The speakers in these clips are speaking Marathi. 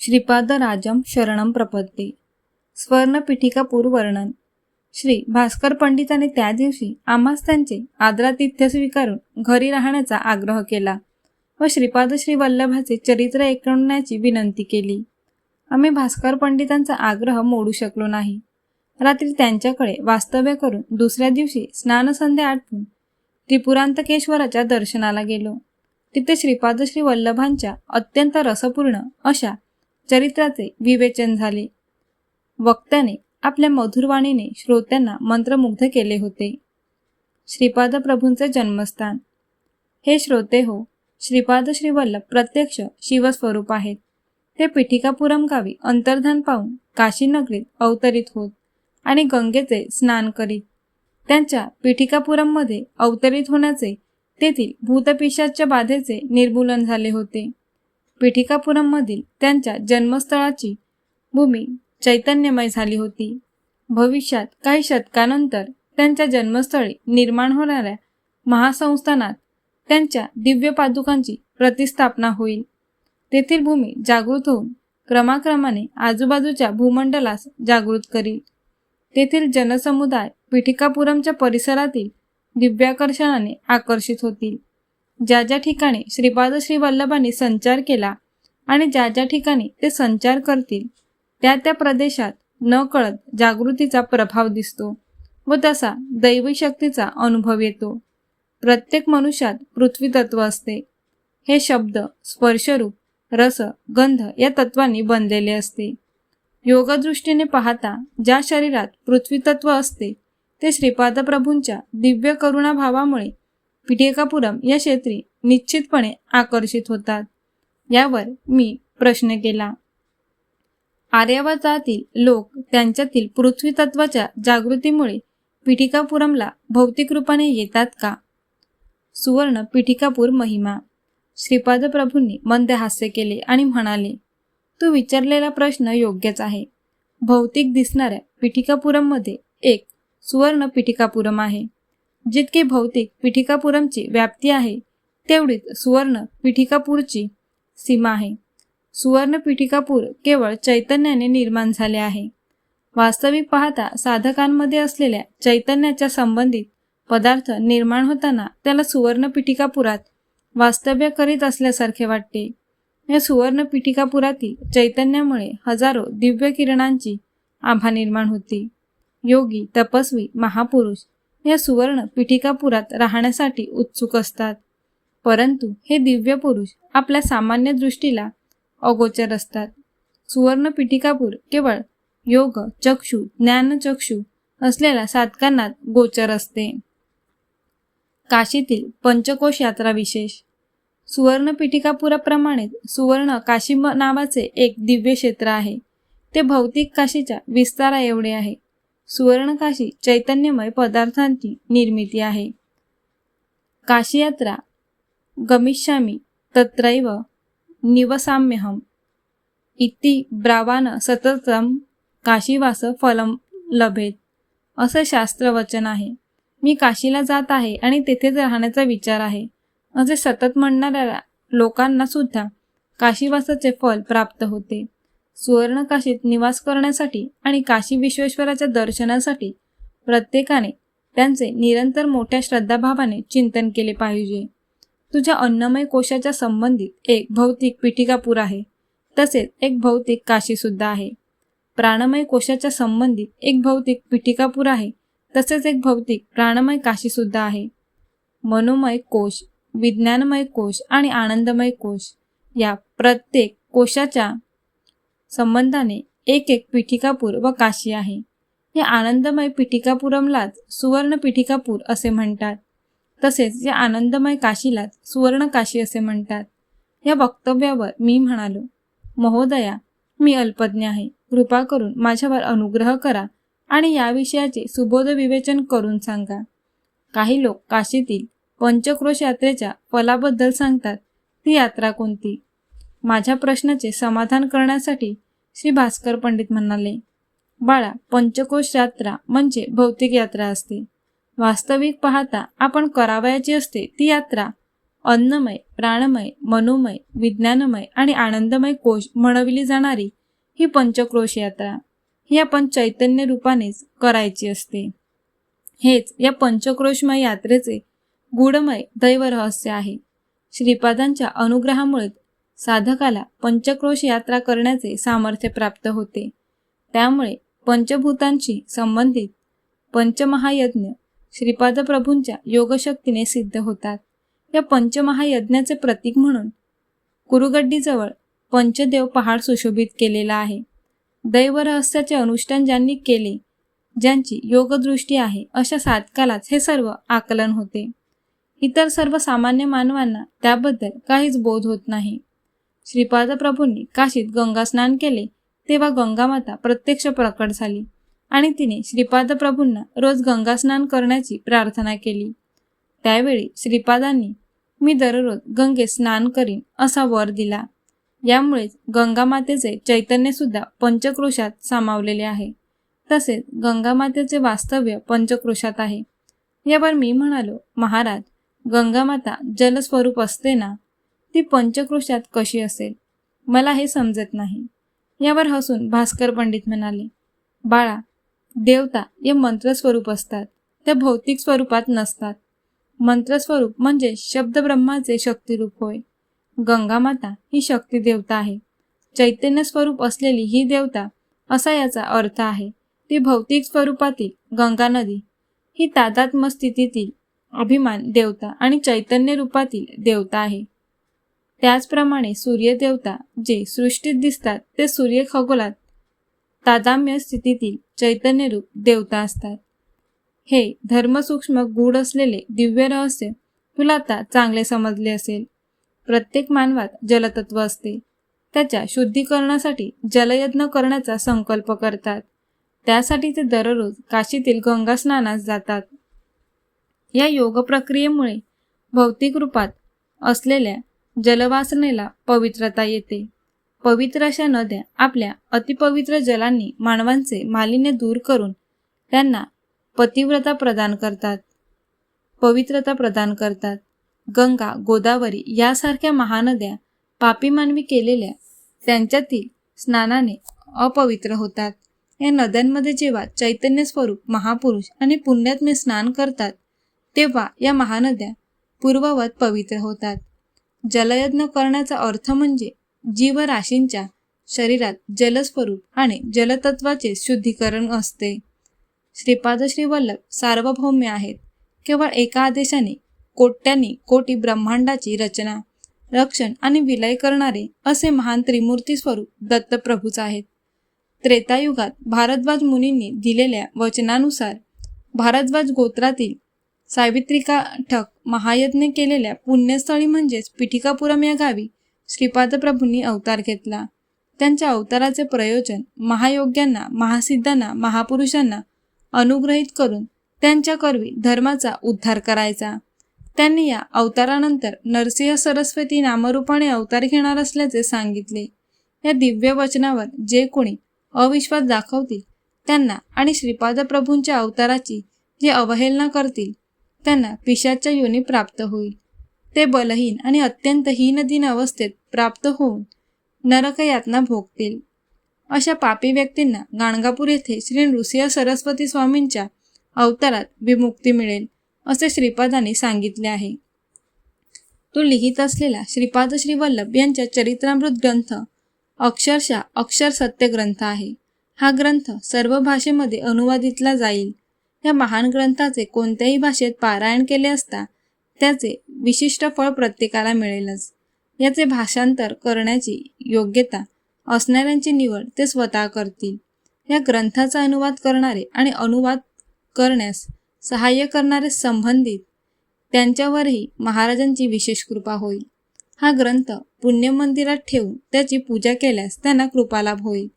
श्रीपादराजम शरणम प्रपत्ती स्वर्णपीठिका पूर्वर्णन श्री भास्कर पंडिताने त्या दिवशी आम्हास त्यांचे आदरातिथ्य स्वीकारून घरी राहण्याचा आग्रह केला व श्रीपाद श्री वल्लभाचे चरित्र ऐकण्याची विनंती केली. आम्ही भास्कर पंडितांचा आग्रह मोडू शकलो नाही. रात्री त्यांच्याकडे वास्तव्य करून दुसऱ्या दिवशी स्नानसंध्या आटपून त्रिपुरांतकेश्वराच्या दर्शनाला गेलो. तिथे श्रीपाद श्री वल्लभांच्या अत्यंत रसपूर्ण अशा चरित्राचे विवेचन झाले. वक्त्याने आपल्या मधुरवाणीने श्रोत्यांना मंत्रमुग्ध केले होते. श्रीपाद प्रभूंचे जन्मस्थान. हे श्रोते हो श्रीपाद श्रीवल्लभ प्रत्यक्ष शिवस्वरूप आहेत. ते पिठिकापुरम गावी अंतर्धान पाहून काशीनगरीत अवतरित होत आणि गंगेचे स्नान करीत. त्यांच्या पिठिकापुरममध्ये अवतरित होण्याचे तेथील भूतपिशाच्या बाधेचे निर्मूलन झाले होते. पिठिकापुरममधील त्यांच्या जन्मस्थळाची भूमी चैतन्यमय झाली होती. भविष्यात काही शतकानंतर त्यांच्या जन्मस्थळी निर्माण होणाऱ्या महासंस्थानात त्यांच्या दिव्य पादुकांची प्रतिस्थापना होईल. तेथील भूमी जागृत होऊन क्रमाक्रमाने आजूबाजूच्या भूमंडलास जागृत करील. तेथील जनसमुदाय पिठिकापुरमच्या परिसरातील दिव्याकर्षणाने आकर्षित होतील. ज्या ज्या ठिकाणी श्रीपाद श्री वल्लभांनी संचार केला आणि ज्या ज्या ठिकाणी ते संचार करतील त्या त्या प्रदेशात न कळत जागृतीचा प्रभाव दिसतो व तसा दैवी शक्तीचा अनुभव येतो. प्रत्येक मनुष्यात पृथ्वी तत्व असते. हे शब्द स्पर्शरूप रस गंध या तत्वांनी बनलेले असते. योगदृष्टीने पाहता ज्या शरीरात पृथ्वी तत्व असते ते श्रीपाद प्रभूंच्या दिव्य करुणाभावामुळे पिठेकापुरम या क्षेत्री निश्चितपणे आकर्षित होतात. यावर मी प्रश्न केला. आर्यावर्तातील लोक त्यांच्यातील पृथ्वी तत्वाच्या जागृतीमुळे पिठिकापुरमला भौतिक रूपाने येतात का? सुवर्ण पिठिकापूर महिमा. श्रीपाद प्रभूंनी मंद हास्य केले आणि म्हणाले तू विचारलेला प्रश्न योग्यच आहे. भौतिक दिसणाऱ्या पिठिकापुरममध्ये एक सुवर्ण पिठिकापुरम आहे. जितके भौतिक पिठिकापुरमची व्याप्ती आहे तेवढीच सुवर्ण पिठिकापूरची सीमा आहे. सुवर्ण पिठिकापूर केवळ चैतन्याने निर्माण झाले आहे. वास्तविक पाहता साधकांमध्ये असलेल्या चैतन्याच्या संबंधित पदार्थ निर्माण होताना त्याला सुवर्ण पिठिकापुरात वास्तव्य करीत असल्यासारखे वाटते. या सुवर्ण पिठिकापुरातील चैतन्यामुळे हजारो दिव्य किरणांची आभा निर्माण होती. योगी तपस्वी महापुरुष या सुवर्ण पिठिकापुरात राहण्यासाठी उत्सुक असतात. परंतु हे दिव्य पुरुष आपल्या सामान्य दृष्टीला अगोचर असतात. सुवर्ण पिठिकापूर केवळ योग चक्षु ज्ञानचक्षु असलेल्या साधकांना गोचर असते. काशीतील पंचकोश यात्रा विशेष. सुवर्ण पिठिकापुराप्रमाणेच सुवर्ण काशी नावाचे एक दिव्य क्षेत्र आहे. ते भौतिक काशीच्या विस्तारा एवढे आहे. सुवर्णकाशी चैतन्यमय पदार्थांची निर्मिती आहे. काशी यात्रा गमिष्यामी तत्रैव निवसाम्यहम इति ब्रावान सततम काशीवास फलम लभेत असं शास्त्रवचन आहे. मी काशीला जात आहे आणि तेथेच राहण्याचा विचार आहे. असे सतत म्हणणाऱ्या लोकांना सुद्धा काशीवासाचे फल प्राप्त होते. सुवर्णकाशीत निवास करण्यासाठी आणि काशी विश्वेश्वराच्या दर्शनासाठी प्रत्येकाने त्यांचे निरंतर मोठ्या श्रद्धाभावाने चिंतन केले पाहिजे. तुझ्या अन्नमय कोशाच्या संबंधित एक भौतिक पिठिकापूर आहे. तसेच एक भौतिक काशीसुद्धा आहे. प्राणमय कोशाच्या संबंधित एक भौतिक पिठिकापूर आहे. तसेच एक भौतिक प्राणमय काशीसुद्धा आहे. मनोमय कोश विज्ञानमय कोश आणि आनंदमय कोश या प्रत्येक कोशाच्या संबंधाने एक एक पिठिकापूर व काशी आहे. या आनंदमय पिठिकापुरमलाच सुवर्ण पिठिकापूर असे म्हणतात. तसेच या आनंदमय काशीलाच सुवर्ण काशी असे म्हणतात. या वक्तव्यावर मी म्हणालो महोदया मी अल्पज्ञ आहे. कृपा करून माझ्यावर अनुग्रह करा आणि या विषयाचे सुबोध विवेचन करून सांगा. काही लोक काशीतील पंचक्रोश यात्रेच्या फलाबद्दल सांगतात ती यात्रा कोणती? माझ्या प्रश्नाचे समाधान करण्यासाठी श्री भास्कर पंडित म्हणाले बाळा पंचकोश यात्रा म्हणजे भौतिक यात्रा असते. वास्तविक पाहता आपण करावयाची असते ती यात्रा अन्नमय प्राणमय मनोमय विज्ञानमय आणि आनंदमय कोश म्हणविली जाणारी ही पंचक्रोश यात्रा. ही आपण चैतन्य रूपानेच करायची असते. हेच या पंचक्रोशमय यात्रेचे गूढमय दैव रहस्य आहे. श्रीपादांच्या अनुग्रहामुळे साधकाला पंचक्रोश यात्रा करण्याचे सामर्थ्य प्राप्त होते. त्यामुळे पंचभूतांशी संबंधित पंचमहायज्ञ श्रीपाद प्रभूंच्या योगशक्तीने सिद्ध होतात. या पंचमहायज्ञाचे प्रतीक म्हणून कुरुगड्डीजवळ पंचदेव पहाड सुशोभित केलेला आहे. दैव रहस्याचे अनुष्ठान ज्यांनी केले ज्यांची योगदृष्टी आहे अशा साधकालाच हे सर्व आकलन होते. इतर सर्व सामान्य मानवांना त्याबद्दल काहीच बोध होत नाही. श्रीपाद प्रभूंनी काशीत गंगा स्नान केले तेव्हा गंगामाता प्रत्यक्ष प्रकट झाली आणि तिने श्रीपाद प्रभूंना रोज गंगा स्नान करण्याची प्रार्थना केली. त्यावेळी श्रीपादांनी मी दररोज गंगेत स्नान करीन असा वर दिला. यामुळेच गंगामातेचे चैतन्यसुद्धा पंचक्रोशात सामावलेले आहे. तसेच गंगामातेचे वास्तव्य पंचक्रोशात आहे. यावर मी म्हणालो महाराज गंगामाता जलस्वरूप असते ना ती पंचकृषात कशी असेल? मला हे समजत नाही. यावर हसून भास्कर पंडित म्हणाले बाळा देवता हे मंत्रस्वरूप असतात. त्या भौतिक स्वरूपात नसतात. मंत्रस्वरूप म्हणजे शब्दब्रह्माचे शक्तिरूप होय. गंगामाता ही शक्ती देवता आहे. चैतन्य स्वरूप असलेली ही देवता असा याचा अर्थ आहे ती भौतिक स्वरूपातील गंगा नदी. ही तादात्म स्थितीतील अभिमान देवता आणि चैतन्य रूपातील देवता आहे. त्याचप्रमाणे सूर्यदेवता जे सृष्टीत दिसतात ते सूर्य खगोलात तादाम्य स्थितीतील चैतन्यरूप देवता असतात. हे धर्मसूक्ष्म गूढ असलेले दिव्य रहस्य तुला आता चांगले समजले असेल. प्रत्येक मानवात जलतत्व असते. त्याच्या शुद्धीकरणासाठी जलयज्ञ करण्याचा संकल्प करतात. त्यासाठी ते दररोज काशीतील गंगा स्नानास जातात. या योग प्रक्रियेमुळे भौतिक रूपात असलेल्या जलवासनेला पवित्रता येते. पवित्र अशा नद्या आपल्या अतिपवित्र जलांनी मानवांचे मालिन्य दूर करून त्यांना पतिव्रता प्रदान करतात. पवित्रता प्रदान करतात. गंगा गोदावरी यासारख्या महानद्या पापी मानवी केलेल्या त्यांच्यातील स्नानाने अपवित्र होतात. या नद्यांमध्ये जेव्हा चैतन्य स्वरूप महापुरुष आणि पुण्यात्मे स्नान करतात तेव्हा या महानद्या पूर्ववत पवित्र होतात. जलयज्ञ करण्याचा अर्थ म्हणजे जीवराशींच्या शरीरात जलस्वरूप आणि जलतत्वाचे शुद्धीकरण असते. श्रीपाद श्रीवल्लभ सार्वभौम्य आहेत. केवळ एका आदेशाने कोट्यांनी कोटी ब्रह्मांडाची रचना रक्षण आणि विलय करणारे असे महान त्रिमूर्ती स्वरूप दत्तप्रभूच आहेत. त्रेतायुगात भारद्वाज मुनींनी दिलेल्या वचनानुसार भारद्वाज गोत्रातील सावित्रिका ठक महायज्ञ केलेल्या पुण्यस्थळी म्हणजेच पिठिकापुरम या गावी श्रीपाद प्रभूंनी अवतार घेतला. त्यांच्या अवताराचे प्रयोजन महायोग्यांना महासिद्धांना महापुरुषांना अनुग्रहित करून त्यांच्या करवी धर्माचा उद्धार करायचा. त्यांनी या अवतारानंतर नरसिंह सरस्वती नामरूपाने अवतार घेणार असल्याचे सांगितले. या दिव्य वचनावर जे कोणी अविश्वास दाखवतील त्यांना आणि श्रीपाद प्रभूंच्या अवताराची जे अवहेलना करतील त्यांना पिशाच्या योनी प्राप्त होईल. ते बलहीन आणि अत्यंत हीनदीन अवस्थेत प्राप्त होऊन नरकयातना भोगतील. अशा पापी व्यक्तींना गाणगापूर येथे श्री नृसिंह सरस्वती स्वामींच्या अवतारात विमुक्ती मिळेल असे श्रीपादांनी सांगितले आहे. तो लिहित असलेला श्रीपाद श्री वल्लभ यांच्या चरित्रामृत ग्रंथ अक्षरशः अक्षर सत्य ग्रंथ आहे. हा ग्रंथ सर्व भाषेमध्ये अनुवादितला जाईल. या महान ग्रंथाचे कोणत्याही भाषेत पारायण केले असता त्याचे विशिष्ट फळ प्रत्येकाला मिळेलच. याचे भाषांतर करण्याची योग्यता असणाऱ्यांची निवड ते स्वतः करतील. या ग्रंथाचा अनुवाद करणारे आणि अनुवाद करण्यास सहाय्य करणारे संबंधित त्यांच्यावरही महाराजांची विशेष कृपा होईल. हा ग्रंथ पुण्यमंदिरात ठेवून त्याची पूजा केल्यास त्यांना कृपालाभ होईल.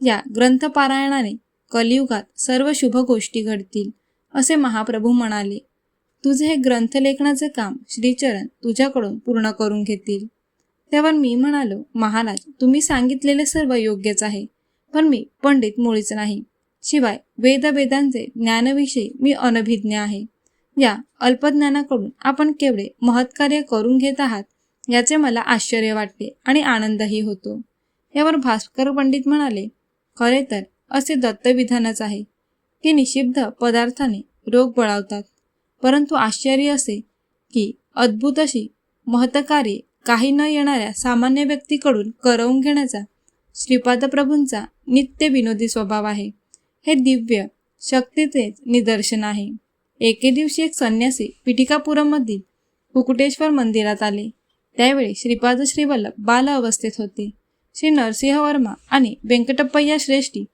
या ग्रंथपारायणाने कलियुगात सर्व शुभ गोष्टी घडतील असे महाप्रभू म्हणाले. तुझे हे ग्रंथलेखनाचे काम श्रीचरण तुझ्याकडून पूर्ण करून घेतील. त्यावर मी म्हणालो महाराज तुम्ही सांगितलेले सर्व योग्यच आहे पण मी पंडित मुळीच नाही. शिवाय वेदवेदांचे ज्ञानाविषयी मी अनभिज्ञ आहे. या अल्पज्ञानाकडून आपण केवढे महत्कार्य करून घेत आहात याचे मला आश्चर्य वाटते आणि आनंदही होतो. यावर भास्कर पंडित म्हणाले खरे तर असे दत्तविधानच आहे. की निषिद्ध पदार्थाने रोग बळावतात. परंतु आश्चर्य असे की अद्भुत अशी महत्कार्ये काही न येणाऱ्या सामान्य व्यक्तीकडून करवून घेण्याचा श्रीपाद प्रभूंचा नित्य विनोदी स्वभाव आहे. हे दिव्य शक्तीचेच निदर्शन आहे. एके दिवशी एक संन्यासी पिठिकापुरममधील कुकुटेश्वर मंदिरात आले. त्यावेळी श्रीपाद श्रीवल्लभ बाल अवस्थेत होते. श्री नरसिंह वर्मा आणि व्यंकटप्पय्या श्रेष्ठी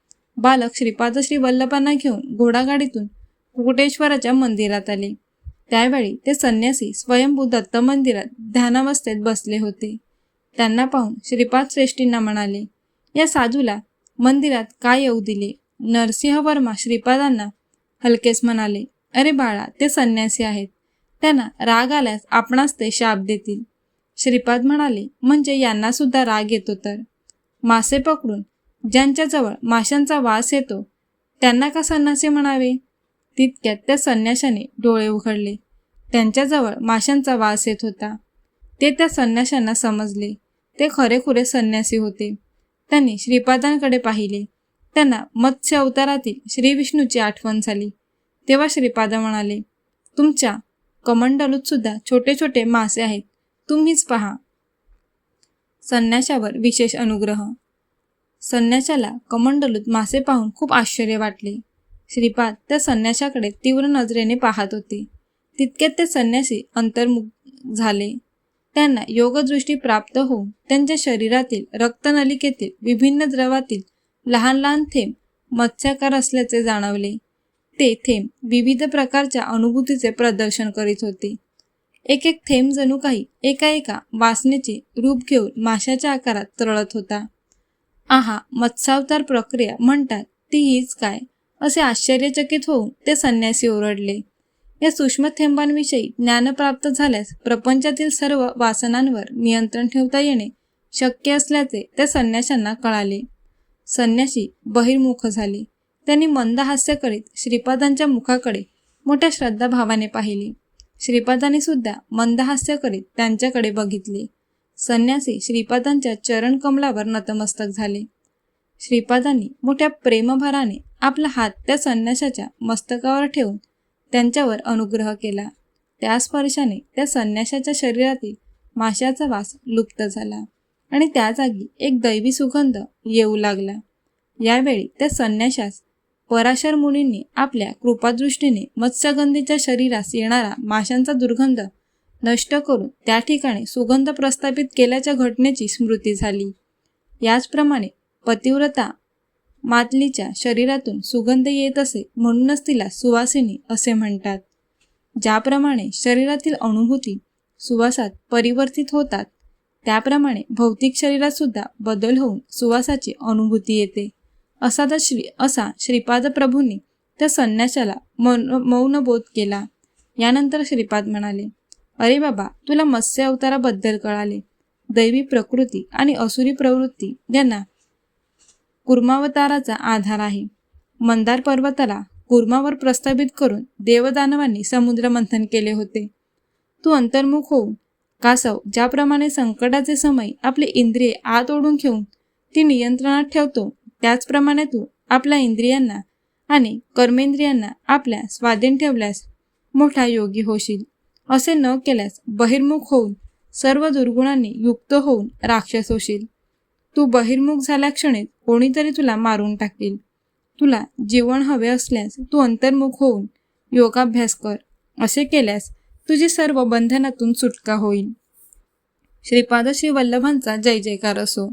बालक श्रीपाद श्री वल्लभांना घेऊन घोडागाडीतून कुकुटेश्वराच्या मंदिरात आले. त्यावेळी ते संन्यासी स्वयंभू दत्त मंदिरात ध्यानावस्थेत बसले होते. त्यांना पाहून श्रीपाद श्रेष्ठींना म्हणाले या साधूला मंदिरात काय येऊ दिले? नरसिंह वर्मा श्रीपादांना हलकेच म्हणाले अरे बाळा ते संन्यासी आहेत. त्यांना राग आल्यास आपणास ते शाप देतील. श्रीपाद म्हणाले म्हणजे यांना सुद्धा राग येतो तर. मासे पकडून ज्यांच्याजवळ माशांचा वास येतो त्यांना का संन्यासी म्हणावे? तितक्यात त्या संन्याशाने डोळे उघडले. त्यांच्याजवळ माशांचा वास येत होता. ते त्या संन्याशांना समजले. ते खरेखुरे संन्यासी होते. त्यांनी श्रीपादांकडे पाहिले. त्यांना मत्स्य अवतारातील श्रीविष्णूची आठवण झाली. तेव्हा श्रीपाद म्हणाले तुमच्या कमंडलूत सुद्धा छोटे छोटे मासे आहेत. तुम्हीच पहा. संन्याशावर विशेष अनुग्रह. संन्याशाला कमंडलूत मासे पाहून खूप आश्चर्य वाटले. श्रीपाद त्या संन्याशाकडे तीव्र नजरेने पाहत होते. तितक्यात ते संन्यासी अंतर्मुख झाले. त्यांना योगदृष्टी प्राप्त होऊन त्यांच्या शरीरातील रक्तनलिकेतील विभिन्न द्रवातील लहान लहान थेंब मत्स्याकार असल्याचे जाणवले. ते थेंब विविध प्रकारच्या अनुभूतीचे प्रदर्शन करीत होते. एक एक थेंब जणू काही एका एका वासनेचे रूप घेऊन माशाच्या आकारात तरळत होता. आहा मत्सावतार प्रक्रिया म्हणतात ती हीच काय? असे आश्चर्यचकित होऊन ते संन्यासी ओरडले. या सूक्ष्म थेंबांविषयी ज्ञान प्राप्त झाल्यास प्रपंचातील सर्व वासनांवर नियंत्रण ठेवता येणे शक्य असल्याचे त्या संन्याशांना कळाले. संन्याशी बहिर्मुख झाले. त्यांनी मंद हास्य करीत श्रीपादांच्या मुखाकडे मोठ्या श्रद्धाभावाने पाहिले. श्रीपादांनी सुद्धा मंद हास्य करीत त्यांच्याकडे बघितले. संन्यासी श्रीपादांच्या चरणकमलावर नतमस्तक झाले. श्रीपादांनी मोठ्या प्रेमभराने आपला हात त्या संन्याशाच्या मस्तकावर ठेवून त्यांच्यावर अनुग्रह केला. त्या स्पर्शाने त्या संन्याशाच्या शरीरातील माशाचा वास लुप्त झाला आणि त्या जागी एक दैवी सुगंध येऊ लागला. यावेळी त्या संन्याशास पराशर मुनींनी आपल्या कृपादृष्टीने मत्स्यगंधीच्या शरीरास येणारा माशांचा दुर्गंध नष्ट करून त्या ठिकाणी सुगंध प्रस्थापित केल्याच्या घटनेची स्मृती झाली. याचप्रमाणे पतिव्रता मातलीच्या शरीरातून सुगंध येत असे म्हणूनच तिला सुवासिनी असे म्हणतात. ज्याप्रमाणे शरीरातील अनुभूती सुवासात परिवर्तित होतात त्याप्रमाणे भौतिक शरीरात सुद्धा बदल होऊन सुवासाची अनुभूती येते. असा तर श्री असा श्रीपाद प्रभूंनी त्या संन्याशाला मौन मौनबोध केला. यानंतर श्रीपाद म्हणाले अरे बाबा तुला मत्स्य अवताराबद्दल कळाले. दैवी प्रकृती आणि असुरी प्रवृत्ती यांना कुर्मावताराचा आधार आहे. मंदार पर्वताला कुर्मावर प्रस्थापित करून देवदानवांनी समुद्र मंथन केले होते. तू अंतर्मुख होऊन कासव ज्याप्रमाणे संकटाचे समय आपले इंद्रिये आत ओढून घेऊन ती नियंत्रणात ठेवतो त्याचप्रमाणे तू आपल्या इंद्रियांना आणि कर्मेंद्रियांना आपल्या स्वाधीन ठेवल्यास मोठा योगी होशील. असे न केल्यास बहिर्मुख होऊन सर्व दुर्गुणांनी युक्त होऊन राक्षस होशील. तू बहिर्मुख झाल्या क्षणीत कोणीतरी तुला मारून टाकेल. तुला जीवन हवे असल्यास तू अंतर्मुख होऊन योगाभ्यास कर. असे केल्यास तुझी सर्व बंधनातून सुटका होईल. श्रीपाद श्री वल्लभांचा जय जयकार असो.